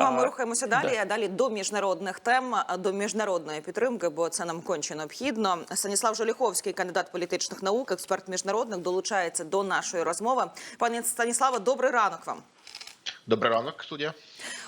Ну, а ми рухаємося далі. да. а Далі до міжнародних тем, до міжнародної підтримки, бо це нам конче необхідно. Станіслав Жоліховський, кандидат політичних наук, експерт міжнародних, долучається до нашої розмови. Пані Станіславе, добрий ранок вам. Добрий ранок, студія.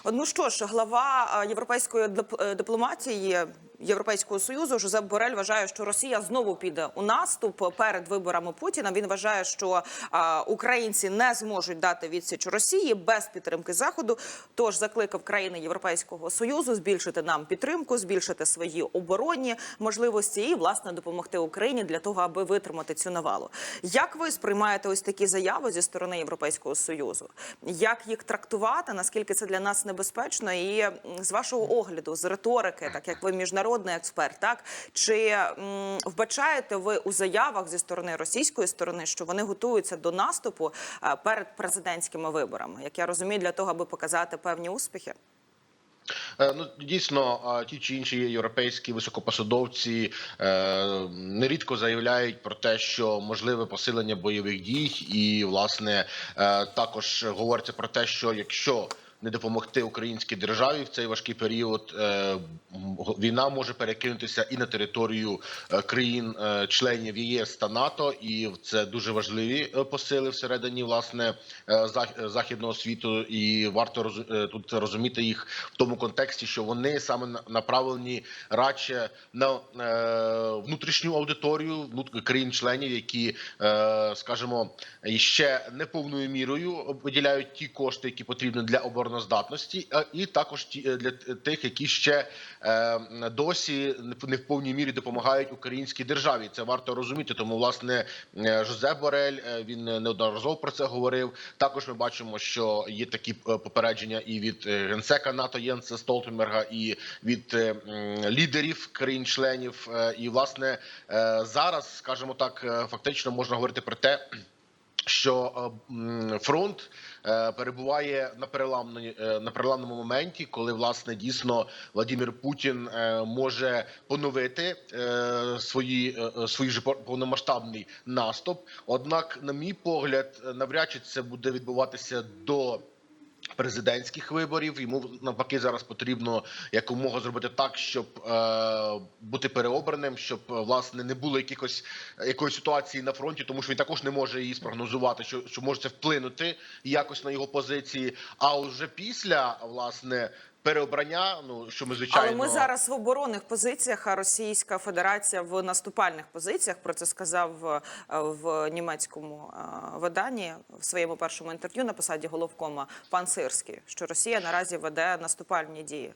Ну що ж, глава європейської е, дипломатії Європейського союзу Жозеп Борель вважає, що Росія знову піде у наступ перед виборами Путіна. Він вважає, що а, українці не зможуть дати відсіч Росії без підтримки заходу. Тож закликав країни Європейського союзу збільшити нам підтримку, збільшити свої оборонні можливості і власне допомогти Україні для того, аби витримати цю навалу. Як ви сприймаєте ось такі заяви зі сторони Європейського союзу? Як їх трактувати? Наскільки це для нас небезпечно? І з вашого огляду, з риторики, так як ви міжнародний експерт, так чи м, вбачаєте ви у заявах зі сторони російської сторони, що вони готуються до наступу е, перед президентськими виборами? Як я розумію, для того, аби показати певні успіхи? Е, Ну дійсно, ті чи інші європейські високопосадовці е, нерідко заявляють про те, що можливе посилення бойових дій, і власне також говориться про те, що якщо не допомогти українській державі в цей важкий період, е, війна може перекинутися і на територію е, країн-членів ЄС та НАТО, і це дуже важливі е, посили всередині власне е, зах- е, західного світу. І варто е, тут розуміти їх в тому контексті, що вони саме направлені радше на е, внутрішню аудиторію країн-членів, які, е, скажімо, ще не повною мірою виділяють ті кошти, які потрібні для обороноздатності, а і також е, для тих, які ще е, досі не в- повній мірі допомагають українській державі. Це варто розуміти. Тому власне е, Жозеп Борель е, він неодноразово про це говорив. Також ми бачимо, що є такі е, попередження і від е, генсека НАТО Єнса Столтенберга, і від е, лідерів країн-членів. Е, І власне е, зараз, скажімо так, е, фактично можна говорити про те. Що е, фронт е, перебуває на переламній е, на переламному моменті, коли власне дійсно Владимир Путін може поновити свої свій же повномасштабний наступ. Однак, на мій погляд, навряд чи це буде відбуватися до. Президентських виборів йому навпаки зараз потрібно якомога зробити так, щоб е, бути переобраним, щоб е, власне не було якихось якоїсь ситуації на фронті, тому що він також не може її спрогнозувати, що, що може це вплинути якось на його позиції. А вже після власне переобрання, ну що ми звичайно Але ми зараз в оборонних позиціях, а Російська Федерація в наступальних позиціях. Про це сказав е, в німецькому е, виданні в своєму першому інтерв'ю на посаді головкома пан Сирський, що Росія наразі веде наступальні дії.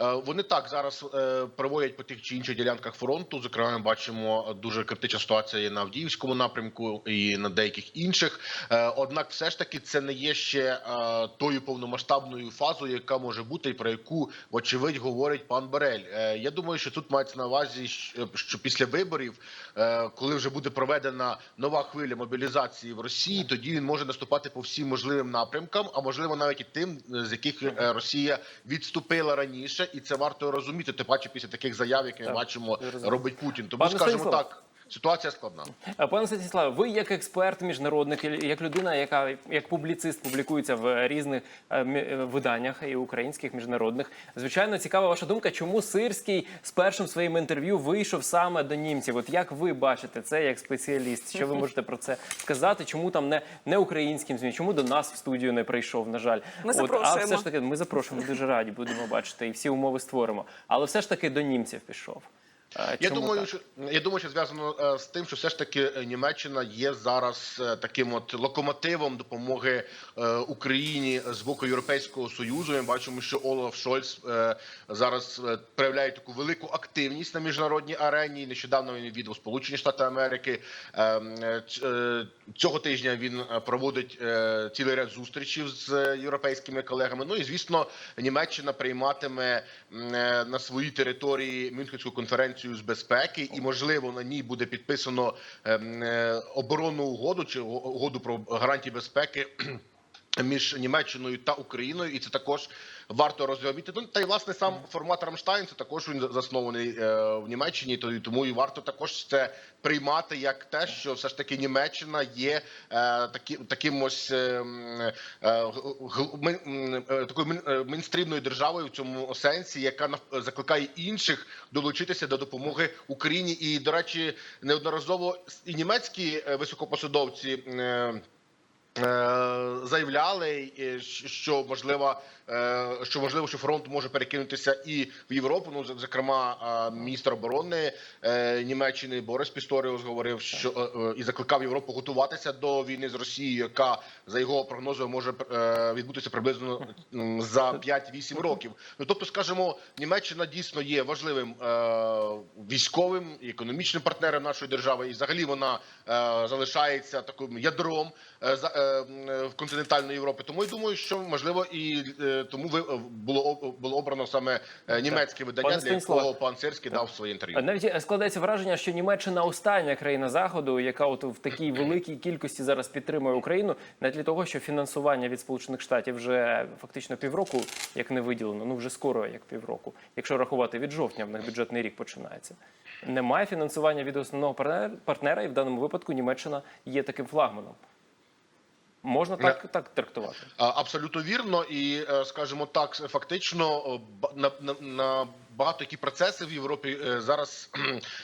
Е, Вони так зараз е, проводять по тих чи інших ділянках фронту. Зокрема, бачимо дуже критична ситуація є на Авдіївському напрямку і на деяких інших. Е, Однак, все ж таки, це не є ще тою повномасштабною фазою, яка може бути, і про яку вочевидь говорить пан Барель. Е, Я думаю, що тут мається на увазі, що після виборів, коли вже буде проведена нова хвиля мобілізації в Росії, тоді він може наступати по всім можливим напрямкам, а можливо навіть і тим, з яких Росія відступила раніше, і це варто розуміти. Тим паче після таких заяв, які ми бачимо, робить Путін. Тому Пане скажімо так, ситуація складна. Пане Станіславе, ви як експерт міжнародник, як людина, яка як публіцист публікується в різних е, е, виданнях і українських міжнародних. Звичайно, цікава ваша думка, чому Сирський з першим своїм інтерв'ю вийшов саме до німців. От як ви бачите це як спеціаліст? Що ви можете про це сказати? Чому там не, не українським змі? Чому до нас в студію не прийшов? На жаль, Ми От, а все ж таки, ми запрошуємо дуже раді, будемо бачити, і всі умови створимо. Але все ж таки до німців пішов. Я чому думаю, так? що я думаю, що зв'язано е, з тим, що все ж таки е, Німеччина є зараз е, таким от локомотивом допомоги Україні з боку Європейського союзу. Ми бачимо, що Олаф Шольц зараз проявляє таку велику активність на міжнародній арені. Нещодавно він відвідав Сполучені Штати Америки. Е, е, ц- е, Цього тижня він проводить цілий ряд зустрічей з європейськими колегами. Ну і звісно, Німеччина прийматиме на своїй території Мюнхенську конференцію з безпеки, і можливо на ній буде підписано ем, е, оборонну угоду чи угоду про гарантії безпеки. Між Німеччиною та Україною, і це також варто розробити. Ну та й власне сам формат Рамштайн це також він заснований е, в Німеччині. То і тому і варто також це приймати як те, що все ж таки Німеччина є е, такі, таким ось е, е, е, такою мейнстрімною державою в цьому сенсі, яка закликає інших долучитися до допомоги Україні. І до речі, неодноразово і німецькі е, високопосадовці. Е, заявляли, е, що можливо, е, що можливо, що фронт може перекинутися і в Європу. Ну зокрема, міністр оборони Німеччини Борис Пісторіус говорив, що і закликав Європу готуватися до війни з Росією, яка за його прогнозою може відбутися приблизно за 5-8 років. Ну тобто, скажімо, Німеччина дійсно є важливим військовим і економічним партнером нашої держави, і взагалі вона залишається таким ядром в континентальної Європи. Тому я думаю, що можливо і е, тому ви е, було було обрано саме е, німецьке видання, Пане для якого пан Сирський дав своє інтерв'ю. Навіть е, складається враження, що Німеччина остання країна заходу, яка от в такій великій кількості зараз підтримує Україну, на тлі того, що фінансування від Сполучених Штатів вже фактично півроку, як не виділено, ну вже скоро як півроку, якщо рахувати від жовтня, в них бюджетний рік починається. Немає фінансування від основного партнера- партнера, і в даному випадку Німеччина є таким флагманом. Можна так, так трактувати. Абсолютно вірно, і е, скажімо так, фактично о, на, на, на багато які процеси в Європі е, зараз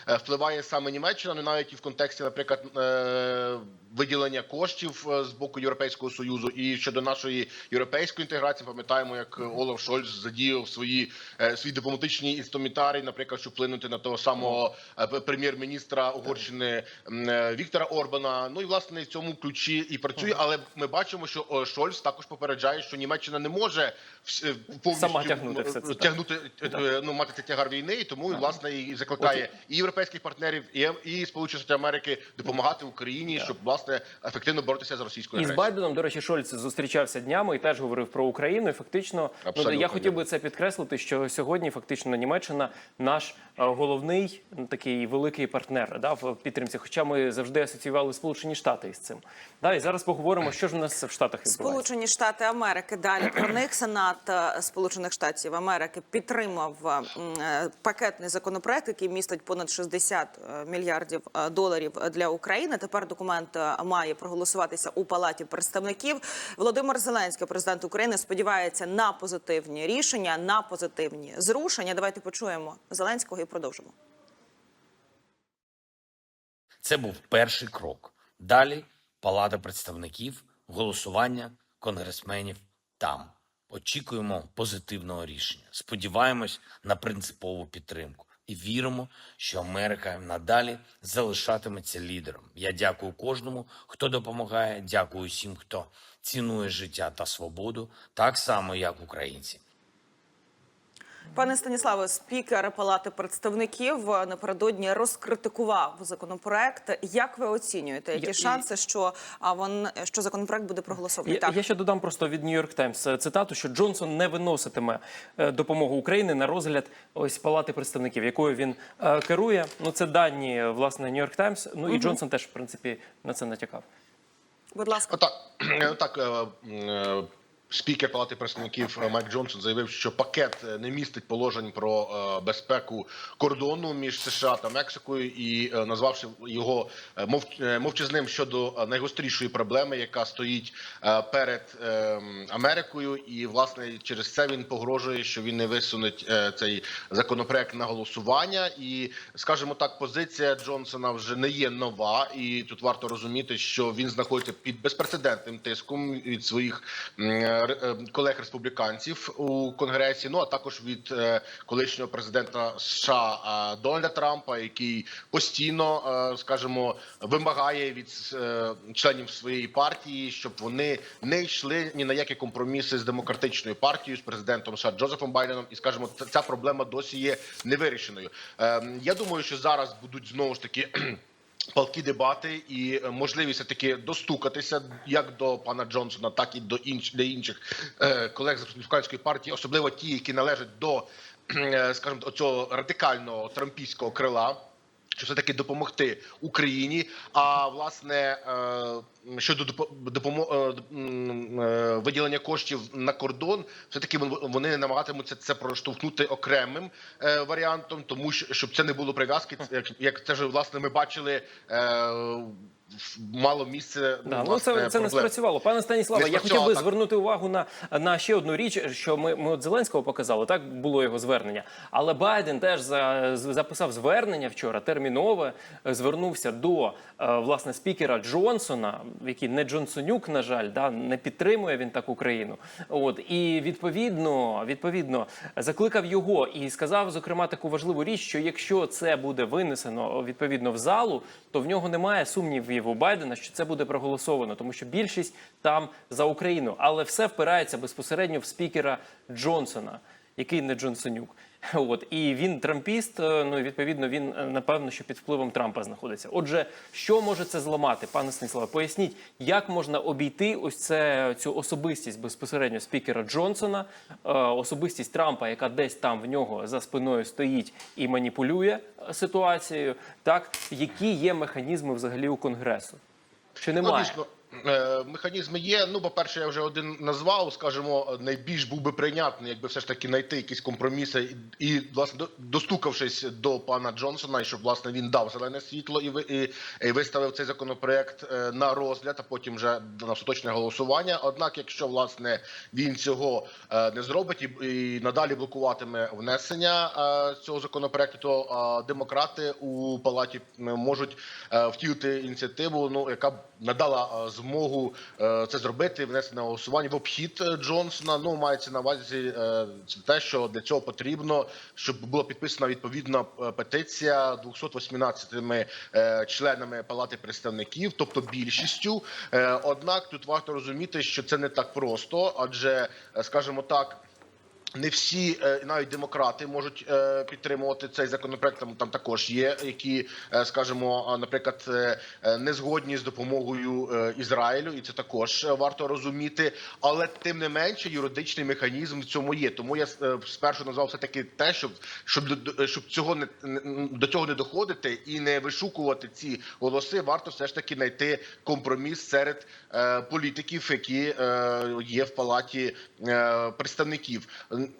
е, впливає саме Німеччина, ну навіть і в контексті, наприклад, е, виділення коштів з боку Європейського союзу. І щодо нашої європейської інтеграції, пам'ятаємо, як Олаф Шольц задіяв свої свій дипломатичний інструментарій, наприклад, щоб вплинути на того самого прем'єр-міністра Угорщини Віктора Орбана. Ну і власне в цьому ключі і працює. Але ми бачимо, що Шольц також попереджає, що Німеччина не може повністю Сама тягнути все це, тягнути ну мати цей тягар війни, і тому власне і закликає і європейських партнерів, і, і Сполучені Штати Америки допомагати Україні, щоб власне ефективно боротися з російською І з. Байденом, до речі, Шольц зустрічався днями і теж говорив про Україну. І фактично, ну я хотів би це підкреслити, що сьогодні фактично Німеччина наш е, головний такий великий партнер да, в підтримці. Хоча ми завжди асоціювали Сполучені Штати із цим. Да, і зараз поговоримо, що ж у нас в Штатах відбувається. Сполучені Штати Америки далі про них Сенат е, Сполучених Штатів Америки підтримав е, пакетний законопроект, який містить понад 60 е, мільярдів е, доларів для України. Тепер документ е, має проголосуватися у палаті представників. Володимир Зеленський, президент України, сподівається на позитивні рішення, на позитивні зрушення. Давайте почуємо Зеленського і продовжимо. Це був перший крок. Далі Палата представників, голосування конгресменів там. Очікуємо позитивного рішення. Сподіваємось на принципову підтримку і віримо, що Америка надалі залишатиметься лідером. Я дякую кожному, хто допомагає. Дякую всім, хто цінує життя та свободу, так само як українці. Пане Станіславе, спікер Палати представників е, напередодні розкритикував законопроект. Як ви оцінюєте, які Я- шанси, що а вон що законопроект буде проголосований? Я, так я ще додам просто від New York Times цитату, що Джонсон не виноситиме е, допомогу Україні на розгляд ось палати представників, якою він е, керує. Ну це дані е, власне New York Times. Ну і Джонсон теж в принципі на це натякав. будь ласка. Е, е, спікер Палати представників Майк Джонсон заявив, що пакет е, не містить положень про е, безпеку кордону між США та Мексикою, і е, назвавши його мов, мовчазним щодо найгострішої проблеми, яка стоїть перед е, Америкою, і власне через це він погрожує, що він не висунуть цей законопроект на голосування. І скажімо так, позиція Джонсона вже не є нова, і тут варто розуміти, що він знаходиться під безпрецедентним тиском від своїх колег республіканців у конгресі. Ну а також від е, колишнього президента США е, Дональда Трампа, який постійно, е, скажімо, вимагає від е, членів своєї партії, щоб вони не йшли ні на які компроміси з демократичною партією, з президентом США Джозефом Байденом, і скажімо, ця проблема досі є невирішеною. Е, Я думаю, що зараз будуть знову ж таки. Палкі дебати і е, можливість таки достукатися як до пана Джонсона, так і до інш для інших е, колег з республіканської партії, особливо ті, які належать до, е, скажімо, цього радикального трампійського крила. Що все таки допомогти Україні. А власне е, щодо допо- допомо- е, е, виділення коштів на кордон, все таки вони намагатимуться це проштовхнути окремим варіантом, тому що щоб це не було прив'язки, як це ж власне ми бачили. Мало місце Да, ну це, це не спрацювало. Пане Станіславе, я хотів би так. звернути увагу на, на ще одну річ, що ми, ми от Зеленського показали, так було його звернення. Але Байден теж за, записав звернення вчора термінове, звернувся до е, власне спікера Джонсона, який не Джонсонюк, на жаль, да, не підтримує він так Україну. От і відповідно, відповідно закликав його і сказав, зокрема, таку важливу річ, що якщо це буде винесено відповідно в залу, то в нього немає сумнівів у Байдена, що це буде проголосовано, тому що більшість там за Україну, але все впирається безпосередньо в спікера Джонсона, який не Джонсонюк. От і він трампіст. е, Ну відповідно він е, напевно, що під впливом Трампа знаходиться. Отже, що може це зламати, пане Станіславе? Поясніть, як можна обійти ось це цю особистість безпосередньо спікера Джонсона, е, особистість Трампа, яка десь там в нього за спиною стоїть і маніпулює ситуацією. Так які є механізми взагалі у конгресу? Чи немає? Е, механізми є. Ну, по-перше, я вже один назвав. Скажімо, найбільш був би прийнятний, якби все ж таки знайти якісь компроміси і, власне достукавшись до пана Джонсона, і щоб власне він дав зелене світло і, і, і виставив цей законопроект е, на розгляд, а потім вже на остаточне голосування. Однак, якщо власне він цього е, не зробить і, і надалі блокуватиме внесення цього законопроекту, то демократи у палаті можуть втілити ініціативу, ну яка б надала е, змогу е, це зробити, внести на голосування в обхід е, Джонсона. Ну мається на увазі е, те, що для цього потрібно, щоб була підписана відповідна петиція 218 е, членами палати представників, тобто більшістю. Однак тут варто розуміти, що це не так просто, адже, скажімо так. Не всі е, навіть демократи можуть е, підтримувати цей законопроект. Там, там також є, які, е, скажімо, наприклад, не згодні з допомогою Ізраїлю, і це також варто розуміти. Але тим не менше, юридичний механізм в цьому є. Тому я спершу назвав все таки те, щоб щоб щоб цього не до цього не доходити і не вишукувати ці голоси. Варто все ж таки знайти компроміс серед політиків, які є в палаті представників.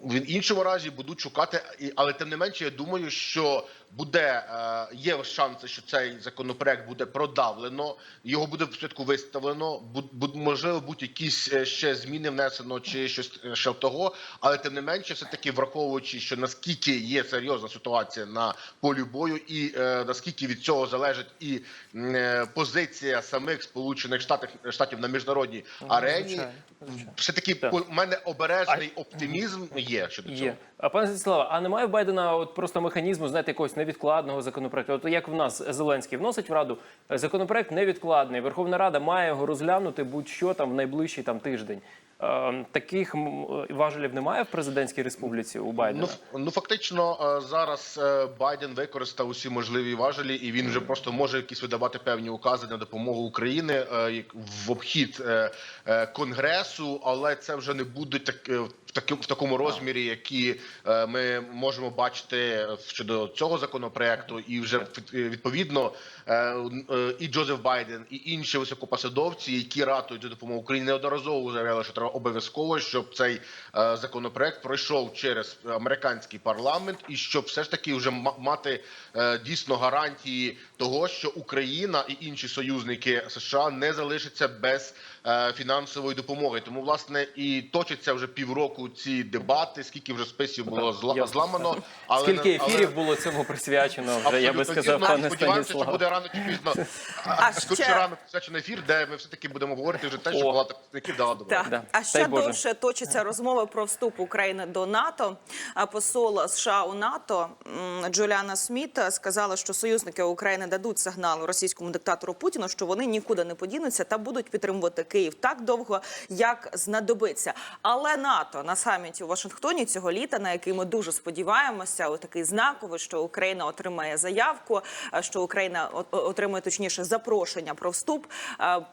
В іншому разі будуть шукати, але тим не менше, я думаю, що буде е, є шанси, що цей законопроект буде продавлено. Його буде спочатку виставлено. буд- буд- можливо, будуть якісь е, ще зміни внесено чи щось е, ще того. Але тим не менше, все таки враховуючи, що наскільки є серйозна ситуація на полі бою, і е, наскільки від цього залежить і е, позиція самих сполучених штатів штатів на міжнародній арені, звичайно, звичайно. все таки Так. у мене обережний оптимізм є щодо цього. Є. А пане Станіславе, а немає в Байдена от просто механізму, знаєте, якогось невідкладного законопроекту? От як в нас Зеленський вносить в Раду е, законопроект невідкладний. Верховна Рада має його розглянути будь-що там в найближчий там тиждень. Е, таких важелів немає в президентській республіці у Байдена. Ну, ну фактично е, зараз е, Байден використав усі можливі важелі, і він вже просто може якісь видавати певні укази на допомогу України е, в обхід е, е, конгресу, але це вже не буде так е, в такому розмірі, які е, ми можемо бачити щодо цього законопроекту, і вже від- відповідно е, е, і Джозеф Байден, і інші високопосадовці, які ратують за допомогу Україні, неодноразово заявляли, що треба обов'язково, щоб цей е, законопроект пройшов через американський парламент, і щоб все ж таки вже ма- мати е, дійсно гарантії того, що Україна і інші союзники США не залишаться без е, фінансової допомоги. Тому власне і точаться вже півроку ці дебати. Скільки вже списів було зла- зламано, але Скільки але- ефірів було цьому присвячено вже, я би сказав, пане Сподіваємося, що буде рано чи пізно. Ще рано присвячений ефір, де ми все таки будемо говорити вже те, що палата представників дала. А ще довше точаться розмови про вступ України до НАТО. А Посол США у НАТО Джуліана Сміт сказала, що союзники України дадуть сигнал російському диктатору Путіну, що вони нікуди не подінуться та будуть підтримувати Київ так довго, як знадобиться. Але НАТО на саміті у Вашингтоні цього літа, на який ми дуже сподіваємося, отакий знаковий, що Україна отримає заявку, що Україна отримує точніше запрошення про вступ.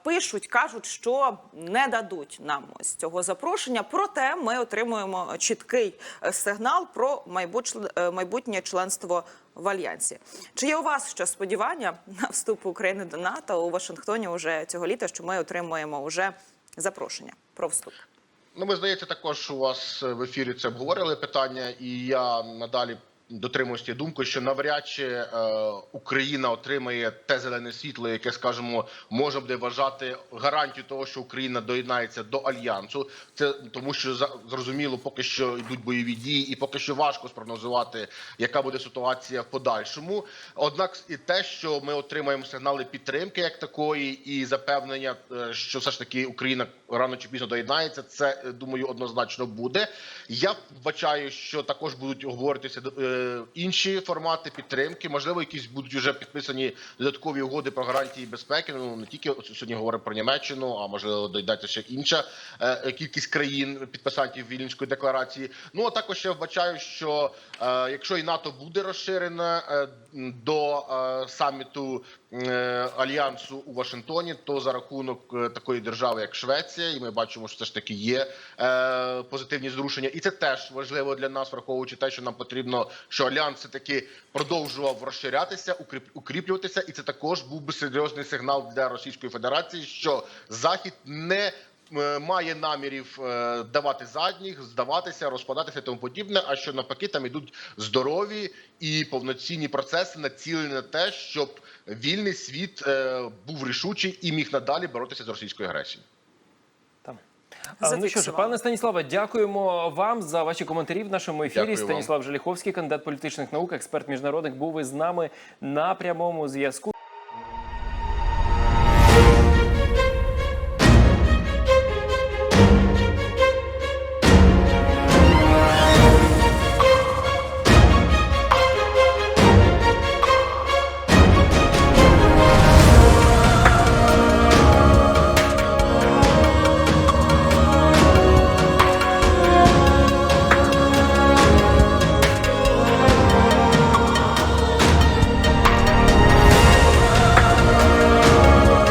Пишуть, кажуть, що не дадуть нам ось цього запрошення. Проте ми отримуємо чіткий е, сигнал про майбут- е, майбутнє членство в альянсі. Чи є у вас ще сподівання на вступ України до НАТО у Вашингтоні уже цього літа? Що ми отримуємо уже запрошення про вступ? Ну, ми здається, також у вас в ефірі це обговорили питання, і я надалі дотримуюсь тієї думки, що навряд чи е, Україна отримає те зелене світло, яке скажімо, може буде вважати гарантію того, що Україна доєднається до альянсу. Це тому, що зрозуміло, поки що йдуть бойові дії, і поки що важко спрогнозувати, яка буде ситуація в подальшому. Однак і те, що ми отримаємо сигнали підтримки як такої, і запевнення, е, що все ж таки Україна рано чи пізно доєднається, це е, думаю однозначно буде. Я вбачаю, що також будуть обговорюватися е, інші формати підтримки. Можливо, якісь будуть вже підписані додаткові угоди про гарантії безпеки. Ну не тільки сьогодні говоримо про Німеччину, а можливо дойдеться ще інша е, кількість країн підписантів Вільнської декларації. Ну а також я вбачаю, що е, якщо і НАТО буде розширене е, до саміту альянсу у Вашингтоні, то за рахунок е, такої держави, як Швеція, і ми бачимо, що це ж таки є е, позитивні зрушення, і це теж важливо для нас, враховуючи те, що нам потрібно, що альянс все таки продовжував розширятися, укріп, укріплюватися, і це також був би серйозний сигнал для Російської Федерації, що Захід не е, Має намірів е, давати задніх, здаватися, розпадатися і тому подібне. А що навпаки, там ідуть здорові і повноцінні процеси, націлені на те, щоб вільний світ е, був рішучий і міг надалі боротися з російською агресією. Ну що ж, пане Станіславе, дякуємо вам за ваші коментарі в нашому ефірі. Дякую вам. Станіслав Желіховський, кандидат політичних наук, експерт міжнародних, був із нами на прямому зв'язку.